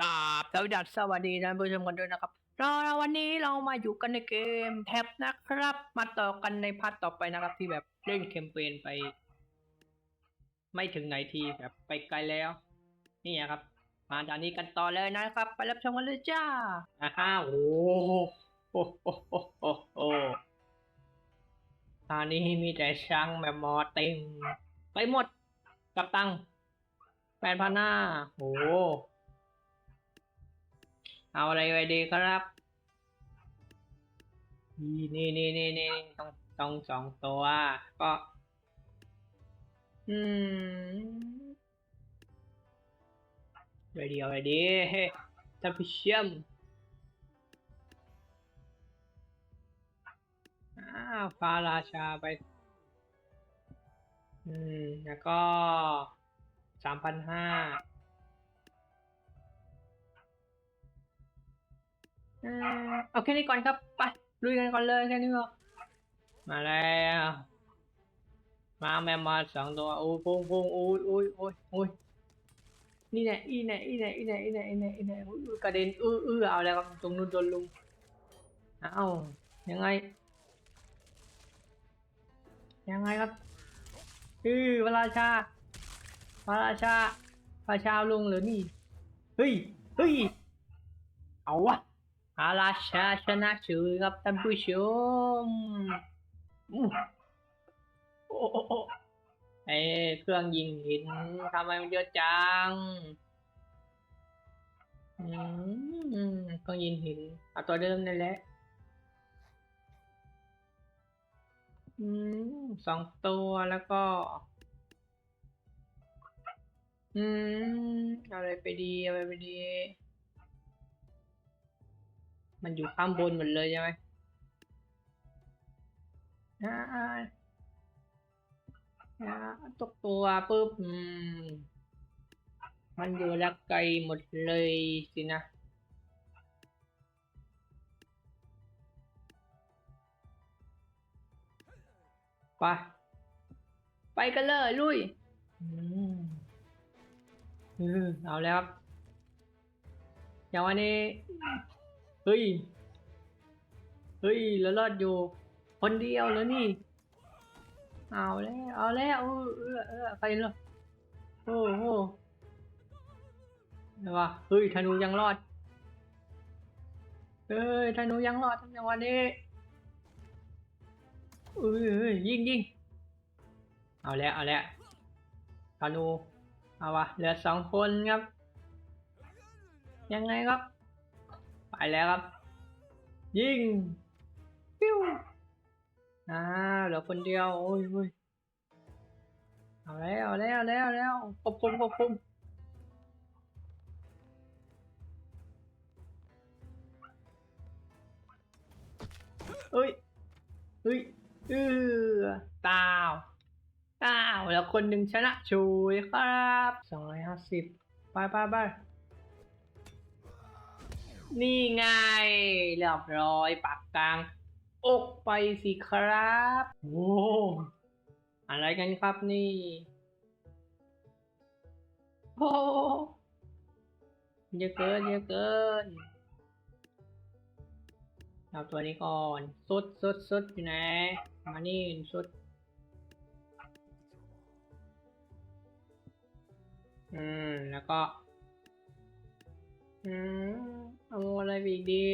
กราบสวัสดีสวัสดีท่านผู้ชมกันด้วยนะครับเราวันนี้เรามาอยู่กันในเกมแท็บนะครับ มาต่อกันในพาร์ทต่อไปนะครับ ที่แบบเล่นแคมเปญไป ไม่ถึงไหนทีแบบไปไกลแล้ว นี่ครับ มาด่านนี้กันต่อเลยนะครับ ไปรับชมกันเลยจ้าอ่าฮะโอ้โหโอ้โหโอ้โหโอ้โหตอนนี้มีแต่ช้างแมมมอเต็งไปหมดกับตังแปดพันห้าโอ้โห เอาอะไรไปดีครับนี่นี่นี่นี่นี่ต้องต้องสองตัว ก็ อืมไปดีเอาไปดีเท่านผู้ชมอ้าวฟ้าราชาไป อืม แล้วก็สามพันห้า เอ่อเอาแค่นี้ก่อนครับ ไปลุยกันก่อนเลยแค่นี้ก็มาแล้วมาแมมมาสองตัวโอ้ยพุ่งพุ่งโอ้ยโอ้ยโอ้ยโอ้ยนี่แน่อีแน่อีแน่อีแน่อีแน่อีแน่อีแน่อุ๊ยอูกระเด็นอื้ออือเอาแล้วครับตรงนู้นโดนลุงเอายังไง ยังไงครับอือพระราชาพระราชาพระราชาลุงหรือนี่เฮ้ยเฮ้ยเอาวะ อาราชาชนะเฉยครับท่านผู้ชมอู้โอ้โอ้โอ้ไอเครื่องยิงหินทำไมมันเยอะจังอืมเครื่องยิงหินเอาตัวเดิมนั่นแหละอืมสองตัวแล้วก็ อืมเอาอะไรไปดีเอาอะไรไปดี มันอยู่ข้างบนหมดเลยใช่ไหมอ่าอ่าตกตัวปุ๊บมันอยู่ละไกลหมดเลยสินะไปไปกันเลยลุยอืมเออเอาแล้วครับอย่างวันนี้ เฮ้ย เฮ้ย แล้วรอดอยู่ คนเดียวแล้วนี่ เอาแล้ว เอาแล้วเออเออเออใครเนาะโอ้โหเดี๋ยววะเฮ้ย ธนูยังรอด เฮ้ย ธนูยังรอดทั้งจังวะนี้เอ้ยเฮ้ยยิงยิงเอาแล้ว เอาแล้วธนู เอาวะเหลือสองคนครับ ยังไงครับ ไปแล้วครับ ยิงปิ้วอ่าเหลือคนเดียว โอ้ยโอ้ยเอาแล้วเอาแล้วเอาแล้วเอาแล้วควบคุมควบคุมเอ้ยเอ้ยเออตาวตาวแล้วคนหนึ่งชนะชูยครับสองร้อยห้าสิบไปไปไป นี่ไงเรียบร้อยปากกลาง อกไปสิครับโอ้อะไรกันครับนี่โอ้เยอะเกินเยอะเกินเอาตัวนี้ก่อนสุดสุดสุดอยู่ไหนมานี่สุดอืม แล้วก็ อืม เอาอะไรอีกดี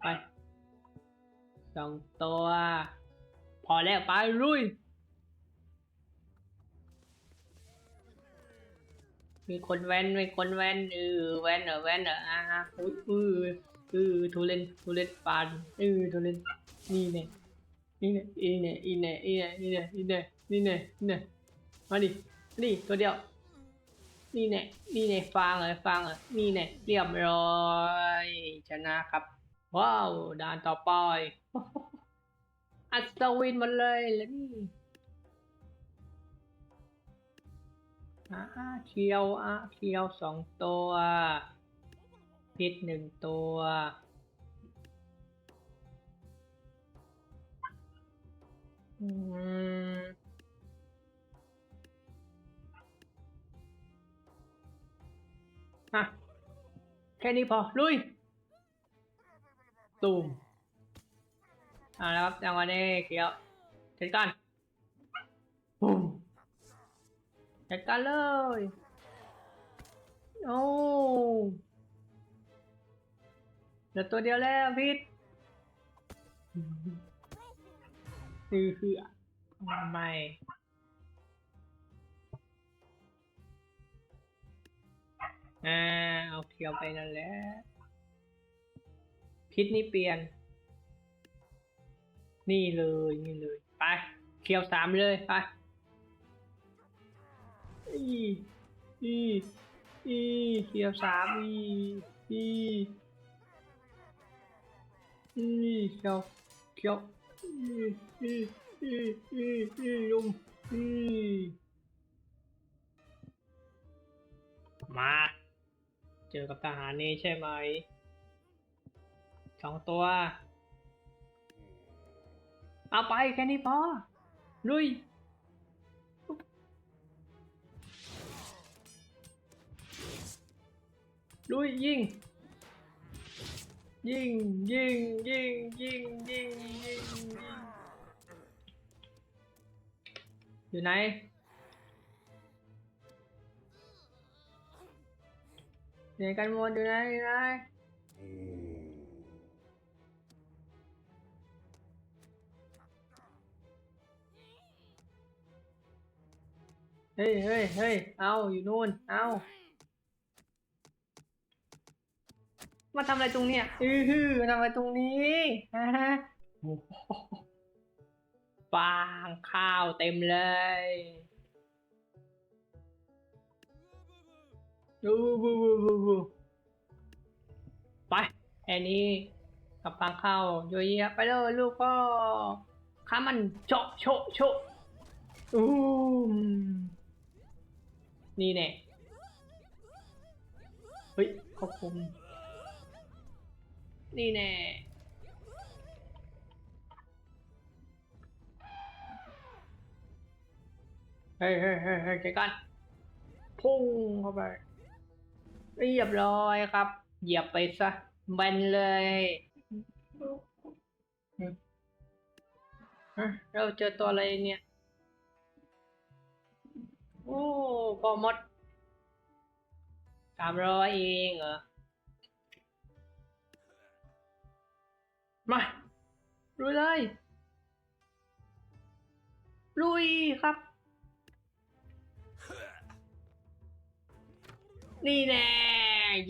ไปสองตัว พอแล้วไปลุย มีคนแว้นมีคนแว้นเออแว้นเหรอแว้นเหรออ่าอุ้ยเออเออทุเรนทุเรนปานเออทุเรนนี่เนี่ยนี่เนี่ยอีเนี่ยอีเนี่ยอีเนี่ยอีเนี่ยอีเนี่ยนี่เนี่ยนี่เนี่ยมาดินี่ตัวเดียว นี่แน่นี่แน่ฟังเลยฟังเลยนี่แน่เรียบร้อยชนะครับ ว้าวด่านต่อไปอัศวินมาเลยแล้วนี่อ่าเคียวอะเคียวสองตัวพิษหนึ่งตัวอืม ฮะแค่นี้พอ ลุยตูมอ่าครับจังหวะนี้เขียวจัดการปุ้มจัดการเลย โอ้เหลือตัวเดียวแล้วพิษคือคือไม่ อ่าเอาเขียวไปนั่นแหละพิษนี่เปลี่ยน นี่เลยนี่เลย ไปเขียวสามเลยไปอีอีอีเขียวสามอีอีอีเขียวเขียวอีอีอีอีอีลุมอีมา เจอกับทหารนี่ใช่ไหมสองตัว เอาไปแค่นี้พอลุยลุยยิงยิงยิงยิงยิงยิงยิงยิงอยู่ไหน อยู่ไหนกันหมดอยู่ไหนอยู่ไหนเฮ้ยเฮ้ยเฮ้ยเอาอยู่นู่น เอามาทำอะไรตรงเนี้ยอือฮือมาทำอะไรตรงนี้ฮะฟางข้าวเต็มเลย บูบูบูบูบูไปแค่นี้กับฟางเข้าโยเยไปเลยลูกพ่อข้ามันโชะโชะโชะอู้นี่แน่เฮ้ยขอบคุณนี่แน่เฮ้ยเฮ้ยเฮ้ยเฮ้ยเจอกันพุ่งเข้าไป เรียบร้อยครับ เหยียบไปซะแบนเลยเราเจอตัวอะไรเนี่ย โอ้พอมดสามร้อยเองเหรอ มาลุยเลยลุยครับ นี่แน่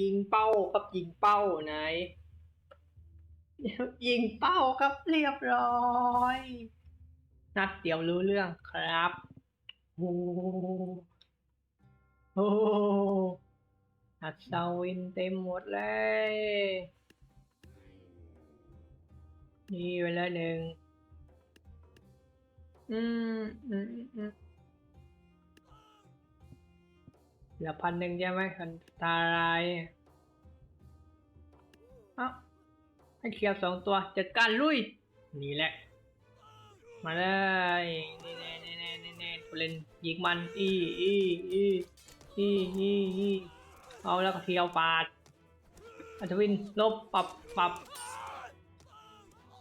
ยิงเป้าครับยิงเป้าไหนยิงเป้าครับเรียบร้อย นัดเดียวรู้เรื่องครับโอ้โหอัศวินเต็มหมดเลยนี่ไปแล้วหนึ่งอืมอืมอืม เหลือพันหนึ่งใช่ไหมคันตารายเอ้าให้เคลียร์สองตัวจัดการลุย นี่แหละ มาเลยนี่แน่นี่แน่นี่แน่ตัวเล่นยิงมันอีอีอีอีอีอีเอาแล้วก็เทียวปาดอัศวินลบปรับปรับ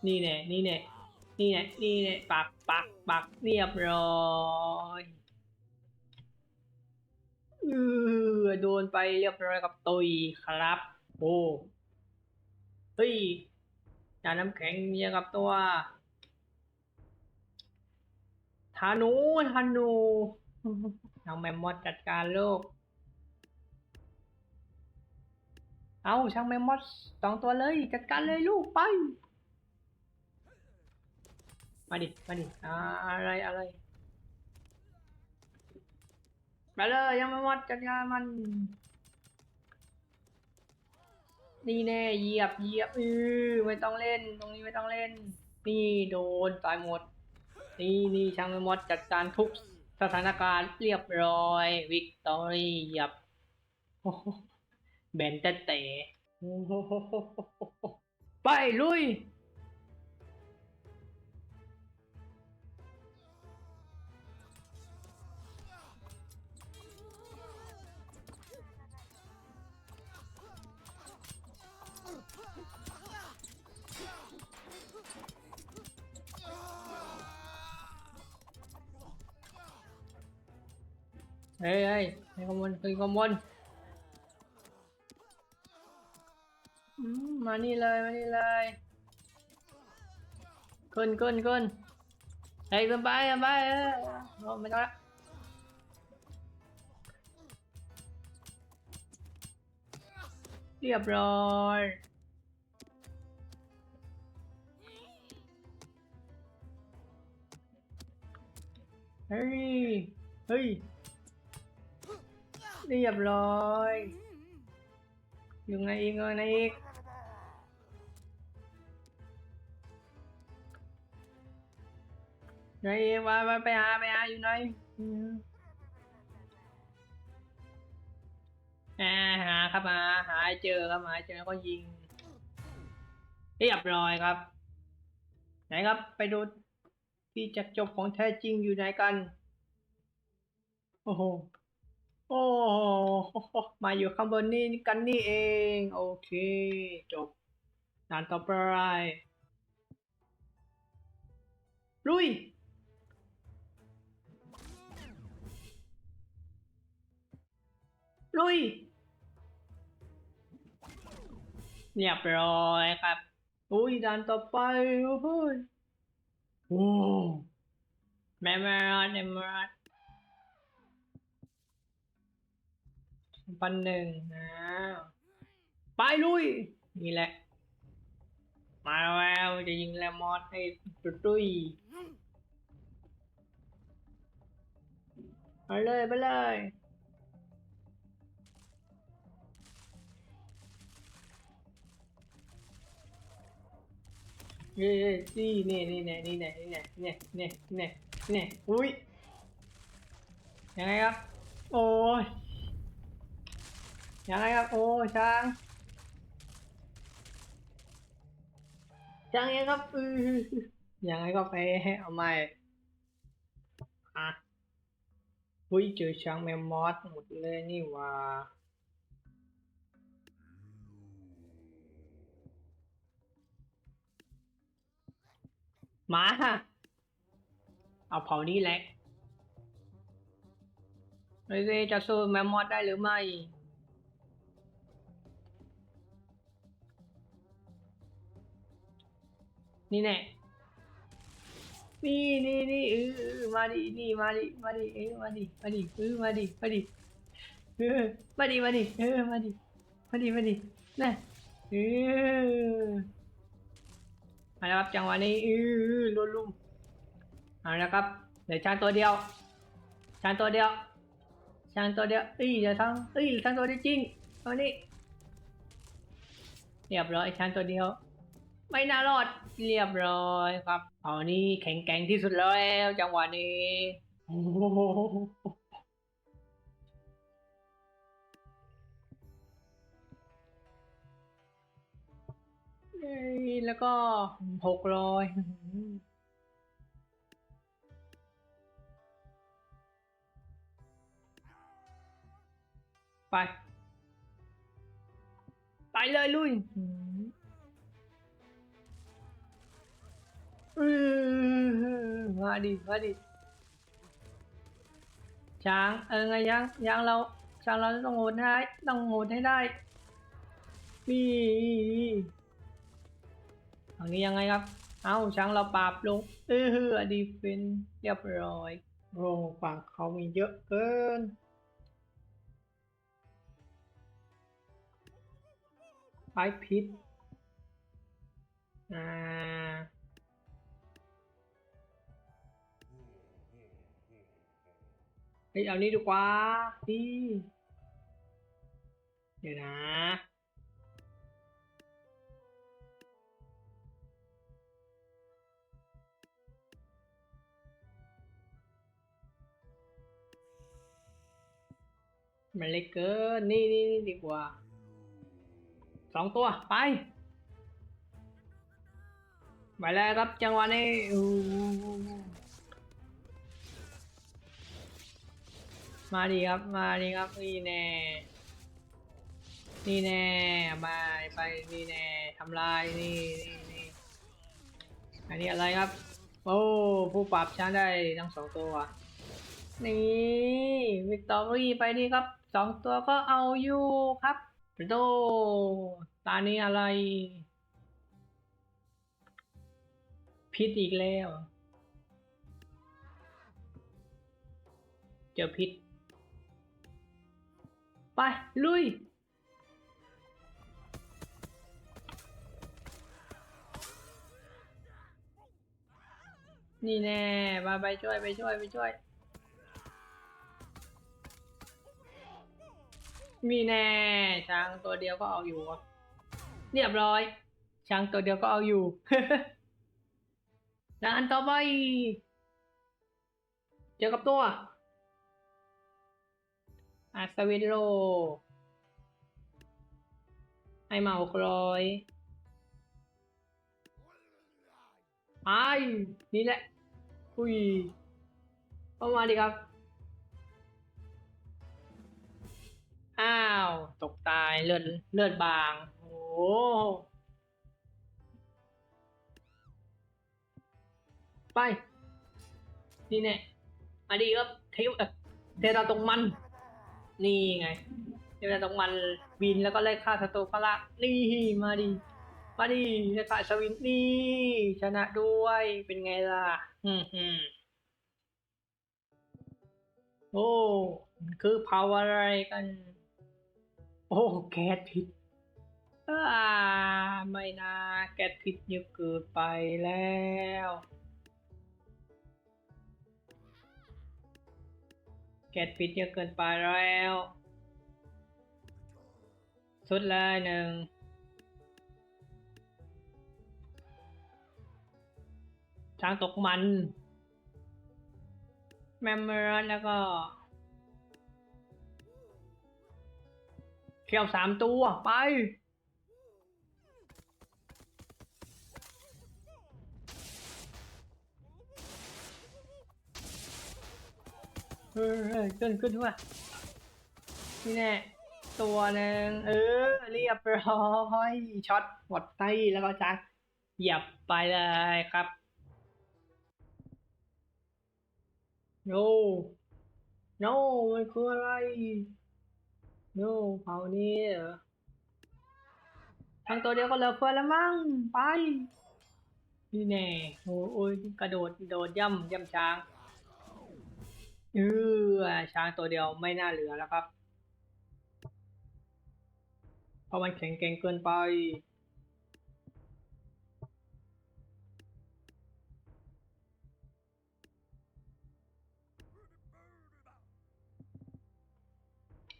นี่แน่นี่แน่นี่แน่นี่แน่ปักปักปักเรียบร้อย เออโดนไปเรียบร้อยกับตุยครับ โอ้เฮ้ยจานน้ำแข็งเมียกับตัวธานูธานูน้องแมมมอดจัดการลูกเอาช่างแมมมอดสองตัวเลย จัดการเลยลูกไป มาดิ มาดิ อะไรอะไร ไปเลยยังไม่หมดจัดการมัน นี่แน่เหยียบเหยียบอือไม่ต้องเล่น ตรงนี้ไม่ต้องเล่น นี่โดนตายหมด นี่นี่ช่างไม่หมดจัดการทุกสถานการณ์เรียบร้อย วิกตอรี่เหยียบแบนแต่เตะไปลุย เฮ้ยเฮ้ยขึ้ข้างบนขึ้นข้างบอืมานี่เลยมานี่เลยขึ้นขึ้นขึ้นเฮ้ยขึ้นไปขึ้นไปเออโอ้ไม่ต้องละเรียบร้อยเฮ้ยเฮ้ย เรียบร้อย อยู่ไงอีกอยู่ไงอีกไงอีกมามาไปหาไปหาอยู่ไหนอ่าหาครับหาหาเจอครับหาเจอแล้วก็ยิง เรียบร้อยครับ ไหนครับไปดูที่จักจบของแท้จริงอยู่ไหนกัน โอ้โห โอ้ มาอยู่ข้างบนนี่กันนี่เอง โอเค จบด่านต่อไปลุย ลุย เรียบร้อยครับ อุ้ยด่านต่อไป โอ้โหยโอ้แมมมรัดแมมมรัด ปันหนึ่งนะไปลุย นี่แหละ มาแล้วจะยิงแลมอสให้ตุ้ยตุ้ยไปเลยไปเลยเย้นี่นี่นี่นี่นี่นี่นี่นี่นี่นี่นี่อุ้ยยังไงครับ โอ้ย ยังไงครับ โอ้ช้างช้างยังครับอือยังไงก็ไปให้เอาใหม่อะอุ้ยเจอช้างแมมมอสหมดเลยนี่ว่ามาเอาเผานี่แหละเฮ้ยจะสู้แมมมอสได้หรือไม่ นี่แน่นี่นี่นี่เออมาดินี่มาดิมาดิเออมาดิมาดิเออมาดิมาดิเออมาดิมาดิเออมาดิมาดิมาดิน่ะเออมาแล้วครับจังหวะนี้เออลุมลุ่มเอาละครับเหลือช้างตัวเดียวช้างตัวเดียวช้างตัวเดียวเอ้ยอย่าทั้งเอ้ยช้างตัวเดียวจริงตัวนี้เรียบร้อยช้างตัวเดียว ไม่น่ารอดเรียบร้อยครับเอานี่แข็งแกร่งที่สุดแล้วจังหวะนี้โอ้โหแล้วก็หกร้อยไป ไปเลยลุย ดิมาดิช้างเออไงยังยังเราช้างเราต้องโหดให้ได้ต้องโหดให้ได้นี่ทางนี้ยังไงครับ เอาช้างเราปราบลง เออดีเฟนเรียบร้อยโอ้ฝั่งเขามีเยอะเกินไปพิษอ่า ฮ้ยเอานี้ดีกว่าดีเดี๋ยวนะมันเล็กเกิน นี่นี่นี่ดีกว่า สองตัว ไป ไปแล้วครับจังหวะนี้ มาดีครับ มาดีครับนี่แน่นี่แน่มาไปนี่แน่ทำลายนี่นี่นี่อันนี้อะไรครับ โอ้ผู้ปรับช้างได้ทั้งสองตัว นี่วิกตอรี่ไปนี่ครับสองตัวก็เอาอยู่ครับโดตานี้อะไร พิษอีกแล้ว เจอพิษ ไป ลุย นี่แน่มาไปช่วย ไปช่วย ไปช่วย มีแน่ ช้างตัวเดียวก็เอาอยู่ เรียบร้อย ช้างตัวเดียวก็เอาอยู่แล้วอันต่อไป เจอกับตัว อาสวินโลไอเมาคลอยไอ้นี่แหละ อุ้ยเข้ามาดิครับ อ้าว ตกตายเลือดเลือดบาง โอ้โหไป นี่แน่มาดีครับเทวเอ่อเราตรงมัน นี่ไงเทราตรงมันบินแล้วก็ไล่ฆ่าศัตรูพละนี่มาดีมาดีไล่ฆ่าสวินนี่ชนะด้วยเป็นไงล่ะอืมอืมโอ้คือเผาอะไรกัน โอ้แก๊สพิษอ่าไม่นะแก๊สพิษเยอะเกินไปแล้ว ก๊สพิษเยอะเกินไปแล้ว สุดเลยหนึ่งช้างตกมัน แมมเมอร์แล้วก็เขียวสามตัว ไป เฮ้ยขึ้นขึ้นด้วยนี่แน่ตัวหนึ่งเออ เรียบร้อยช็อตหมดไตแล้วก็จักเหยียบไปเลยครับโนโนมันคืออะไรโนเผานี้เหรอทั้งตัวเดียวก็เหลือเฟือแล้วมั้งไปนี่แน่โอ้ยกระโดดโดดย่ำย่ำช้าง เออช้างตัวเดียวไม่น่าเหลือแล้วครับ เพราะมันแข็งแกร่งเกินไป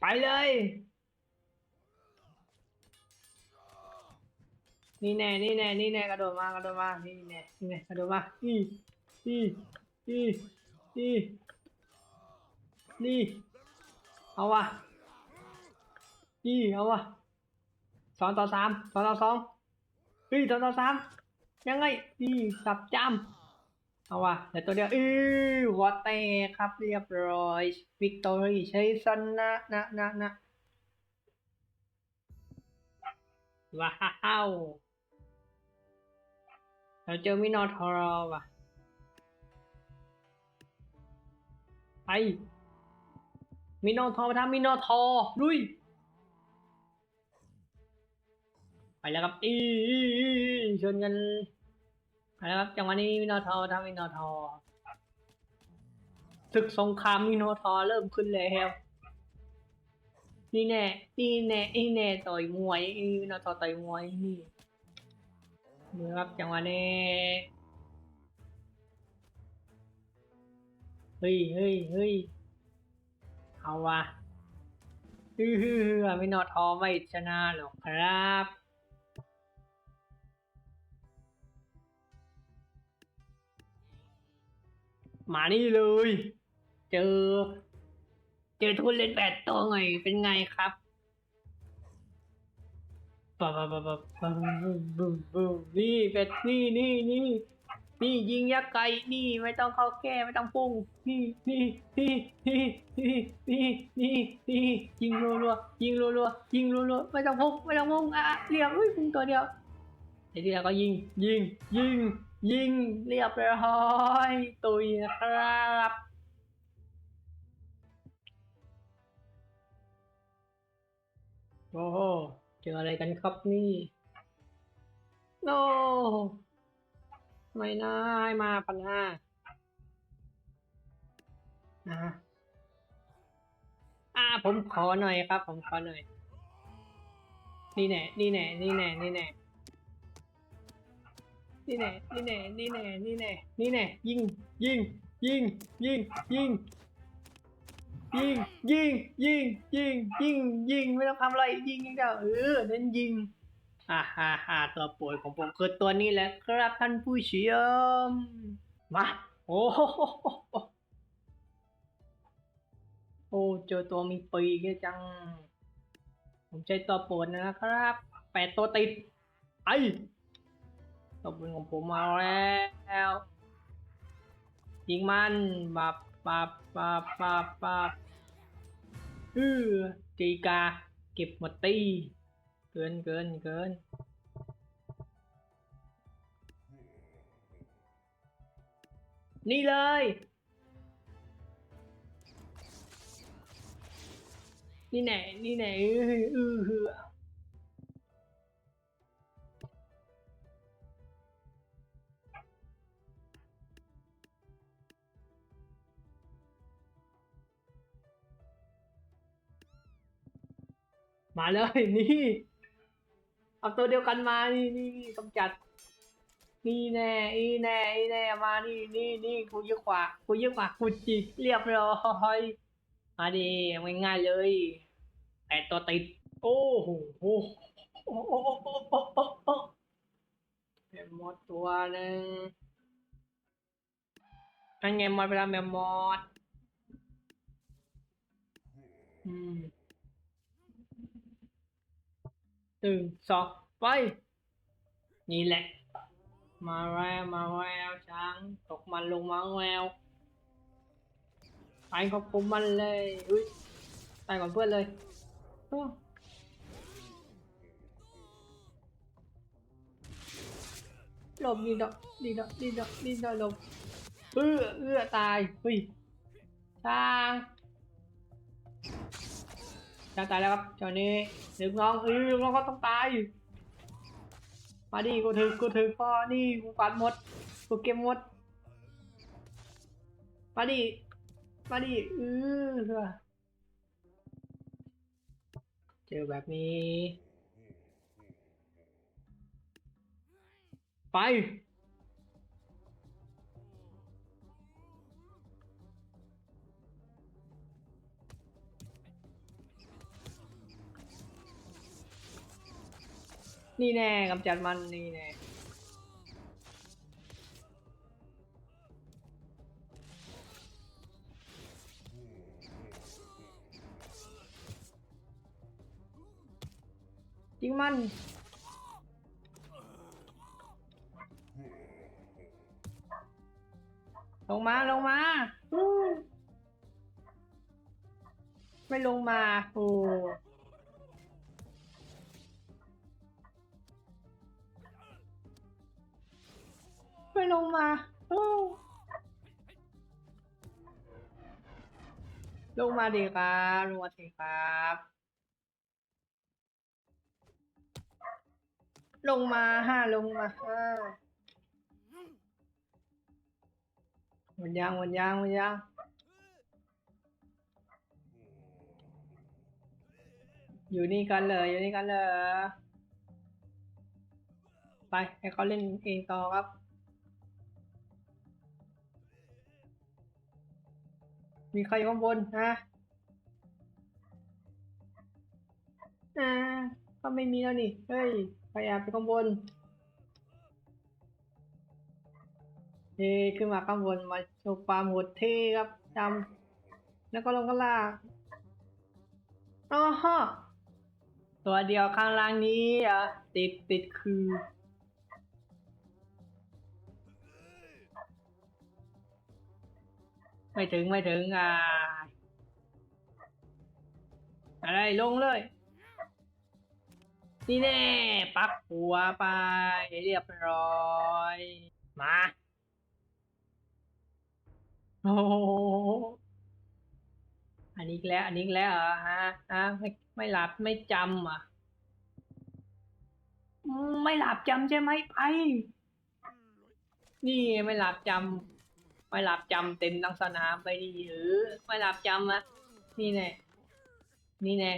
ไปเลย นี่แน่ นี่แน่ นี่แน่ กระโดดมากระโดดมา นี่แน่ นี่แน่ กระโดดมา อี อี อี อี นี่ เอาวะอีเอาวะสองต่อสามสองต่อสองอีสองต่อสามยังไงอีสับจำเอาวะเดี๋ยวตัวเดียวอือหัวแตกครับเรียบร้อยวิกตอรี่ใช้ชนะนะนะนะว้าวเราเจอมินอทอรว่ะไป มินอทอทำมินอทอลุย ไปแล้วครับอีอีอีอีชนกันไปแล้วครับจังหวะนี้มินอทอทำมินอทอศึกสงครามมินอทอเริ่มขึ้นแล้วนี่แน่นี่แน่นี่แน่ต่อยมวยนี่มินอทอต่อยมวยนี่นี่ครับจังหวะนี้เฮ้ยเฮ้ยเฮ้ย เอาวะฮือฮือไม่นอทอไม่ชนะหรอกครับมานี่เลย เจอ เจอทุนเล่นแปดตัวไงเป็นไงครับปะปะปะปะปะบึ้มบึ้มบึ้มนี่เป็ดนี่นี่นี่ นี่ยิงยักษ์ไกลนี่ไม่ต้องเข้าแก้ไม่ต้องพุ่งนี่นี่นี่นี่นี่นี่นี่ยิงรัวรัวยิงรัวรัวยิงรัวรัวไม่ต้องพุ่งไม่ต้องพุ่งอะเรียบอุ้ยพุ่งตัวเดียวไอ้ที่แล้วก็ยิงยิงยิงยิงเรียบร้อยตุยครับโอ้เจออะไรกันครับนี่โอ้ ไม่น่าให้มาปัญหาอ่าอ่าผมขอหน่อยครับ ผมขอหน่อย นี่แน่นี่แน่นี่แน่นี่แน่นี่แน่นี่แน่นี่แน่นี่แน่นี่แน่ยิงยิงยิงยิงยิงยิงยิงยิงยิงยิงยิงไม่ต้องทำอะไรยิงอย่างเดียวเออเน้นยิง อ่าฮ่าฮ่าตัวโปรดของผมคือตัวนี้แหละครับท่านผู้ชม มา โอ้โหโอ้เจอตัวมีปีกจัง ผมใช้ตัวปรดนะครับ แปดตัวติด ไอตัวปืนของผมมาแล้วยิงมันบับบับบับบับบับเออจีกา เก็บหมดตี เกินเกินเกินนี่เลย นี่แน่นี่แน่เอเออเออมาเลยนี่ เอาตัวเดียวกันมานี่นี่นี่กำจัด นี่แน่อีแน่อีแน่มานี่นี่นี่กูเยอะกว่ากูเยอะกว่ากูจิกเรียบร้อยมาดิง่ายๆเลยแปดตัวติด โอ้โหโอ้โหโอ้โหโอ้โหโอ้โหโอ้โหเป็นมดตัวหนึ่งนั่นไงมอดเวลาแมมมอดอืม หนึ่งสองไป นี่แหละ มาแล้วมาแล้วช้างตกมันลงมาแววไปควบคุมมันเลยอุ้ยตายก่อนเพื่อนเลยหลบดีดอกดีดอกดีดอกดีดอกหลบเอื้อเอื้อตายอุ้ยช้าง ช้างตายแล้วครับเจ้านี้ลูกน้องเออลูกน้องก็ต้องตาย มาดิกูถือกูถือพอนี่กูปัดหมดกูเก็บหมด มาดิ มาดิเออเจอแบบนี้ ไป นี่แน่กำจัดมันนี่แน่ยิงมันลงมาลงมาอู้ไม่ลงมาโอ้ ลงมาลงมาดีครับลงมาดีครับ ลงมาห้าลงมาห้ามันยังมันยังมันยังอยู่นี่กันเลยอยู่นี่กันเลยไปให้เขาเล่นเองต่อครับ มีใครอยู่ข้างบนฮะอ่าก็ไม่มีแล้วนี่ เฮ้ยใครแอบไปข้างบนเฮ้ขึ้นมาข้างบนมาโชว์ความโหดเท่ครับจำแล้วก็ลงข้างล่างอ๋อฮะตัวเดียวข้างล่างนี้อะติดติดคือ ไม่ถึงไม่ถึงอ่าอะไรลงเลย นี่แน่ปักหัวไปเรียบร้อย มาโอ้โหอันนี้แล้ว อันนี้แล้วเหรอฮะฮะไม่ไม่หลับไม่จำอะ ไม่หลับจำใช่ไหมไป นี่ไม่หลับจำ ไม่หลับจำเต็มทั้งสนามไปดิหรือไม่หลับจำอะนี่แน่นี่แน่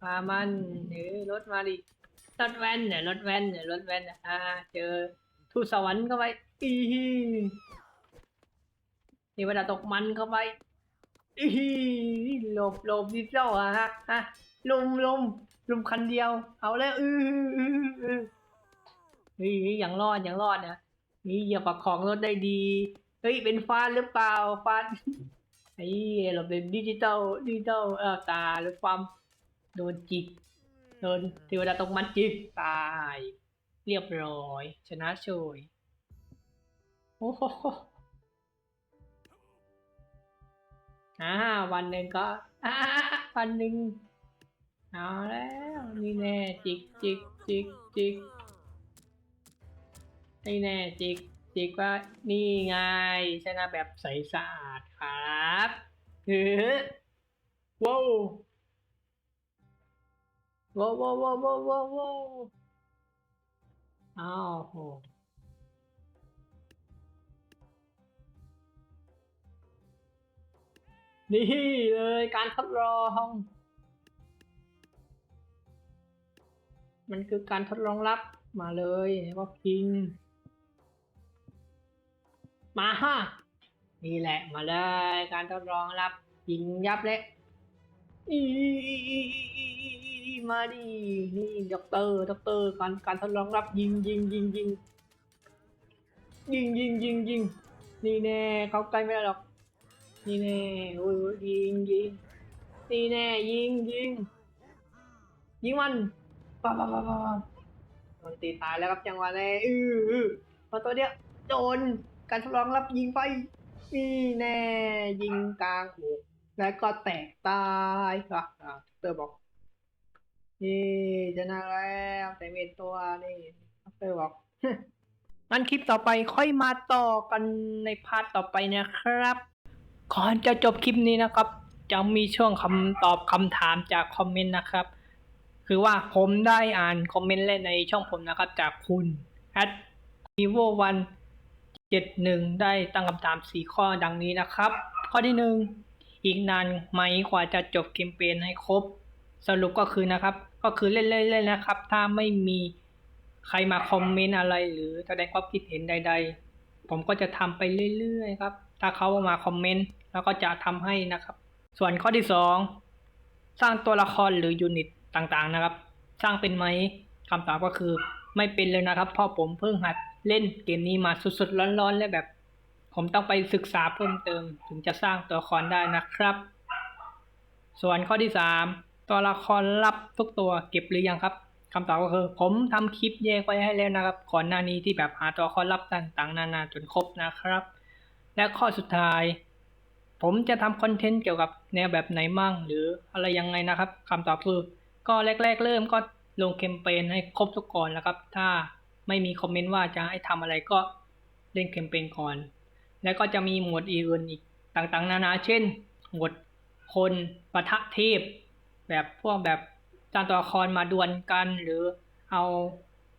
พามันเออรถมาดิรถแว่นเนี่ยรถแว่นเนี่ยรถแว่นอ่าเจอทูตสวรรค์เข้าไปอีฮีนี่เวลาตกมันเข้าไปอีฮีหลบหลบดิเจ้าอะฮะฮะลุมลุมลุมคันเดียว เอาแล้วอืออืออืออย่างรอดอย่างรอดนะนี่อย่าประคองรถได้ดี เฮ้ยเป็นฟานหรือเปล่าฟานไอ้เราเป็นดิจิตอลดิจิตอลเออตาหรือความโดนจิกโดนเทวดาตกมันจิกตาย เรียบร้อย ชนะโชยโอ้โหอ่าวันหนึ่งก็อ่าวันหนึ่งเอาแล้วนี่แน่จิกจิกจิกจิกนี่แน่จิก จิกว่านี่ไงชนะแบบใสสะอาดครับเฮ้ยว้าวว้าวว้าวว้าวว้าวว้าวอ้าวโหนี่เลยการทดลองมันคือการทดลองลับมาเลยว่าพิง มาฮะนี่แหละมาเลยการทดลองรับยิงยับเลยมาดินี่ด็อกเตอร์ด็อกเตอร์การการทดลองรับยิงยิงยิงยิงยิงยิงยิงยิงนี่แน่เขาใกล้ไม่ได้หรอก นี่แน่โอ้ยยิงยิงนี่แน่ยิงยิงยิงมันปั๊บปั๊บปั๊บปั๊บโดนตีตายแล้วครับจังหวะนี้อืออือพอตัวเนี้ยโดน การทดลองรับยิงไป นี่แน่ยิงกลางหัวแล้วก็แตกตายอะเตอร์บอกนี่ชนะแล้วแต่เป็นตัวนี่เตอร์บอกงั้นคลิปต่อไปค่อยมาต่อกันในพาร์ทต่อไปนะครับ ก่อนจะจบคลิปนี้นะครับ จะมีช่วงคำตอบคำถามจากคอมเมนต์นะครับ คือว่าผมได้อ่านคอมเมนต์เล่นในช่องผมนะครับ จากคุณ at vivo one เจ็ดหนึ่งได้ตั้งคำถามสี่ข้อดังนี้นะครับ ข้อที่หนึ่งอีกนานไหมกว่าจะจบแคมเปญให้ครบ สรุปก็คือนะครับ ก็คือเล่นๆๆนะครับ ถ้าไม่มีใครมาคอมเมนต์อะไร หรือแสดงความคิดเห็นใด ๆ ผมก็จะทำไปเรื่อยๆครับ ถ้าเขามาคอมเมนต์แล้วก็จะทำให้นะครับ ส่วนข้อที่สองสร้างตัวละครหรือยูนิตต่างๆนะครับ สร้างเป็นไหมคำตอบก็คือไม่เป็นเลยนะครับเพราะผมเพิ่งหัด เล่นเกมนี้มาสุดๆร้อนๆ และแบบ ผมต้องไปศึกษาเพิ่มเติม ถึงจะสร้างตัวละครได้นะครับ ส่วนข้อที่สามตัวละครลับทุกตัวเก็บหรือยังครับคำตอบก็คือ ผมทำคลิปแยกไว้ให้แล้วนะครับก่อนหน้านี้ที่แบบหาตัวละครลับต่างๆ นานาจนครบนะครับ และข้อสุดท้าย ผมจะทำคอนเทนต์เกี่ยวกับแนวแบบไหนมั่ง หรืออะไรยังไงนะครับคำตอบคือก็แรก ๆ เริ่มก็ลงแคมเปญให้ครบทุกก่อนแล้วครับ ถ้า ไม่มีคอมเมนต์ว่าจะให้ทำอะไรก็เล่นแคมเปญก่อน แล้วก็จะมีหมวดอื่นอีกต่างๆ นานา เช่น หมวดคนปะทะเทพ แบบพวกแบบจานตัวละครมาดวลกัน หรือเอา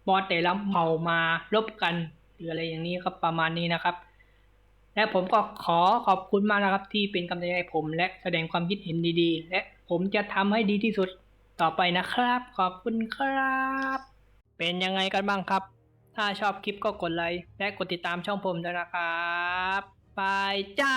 บอสแต่ละเผ่ามาลบกัน หรืออะไรอย่างนี้ครับประมาณนี้นะครับ และผมก็ขอขอบคุณมากนะครับ ที่เป็นกำลังใจให้ผมและแสดงความคิดเห็นดีๆ และผมจะทำให้ดีที่สุดต่อไปนะครับ ขอบคุณครับ เป็นยังไงกันบ้างครับ ถ้าชอบคลิปก็กดไลค์และกดติดตามช่องผมด้วยนะครับ ไปจ้า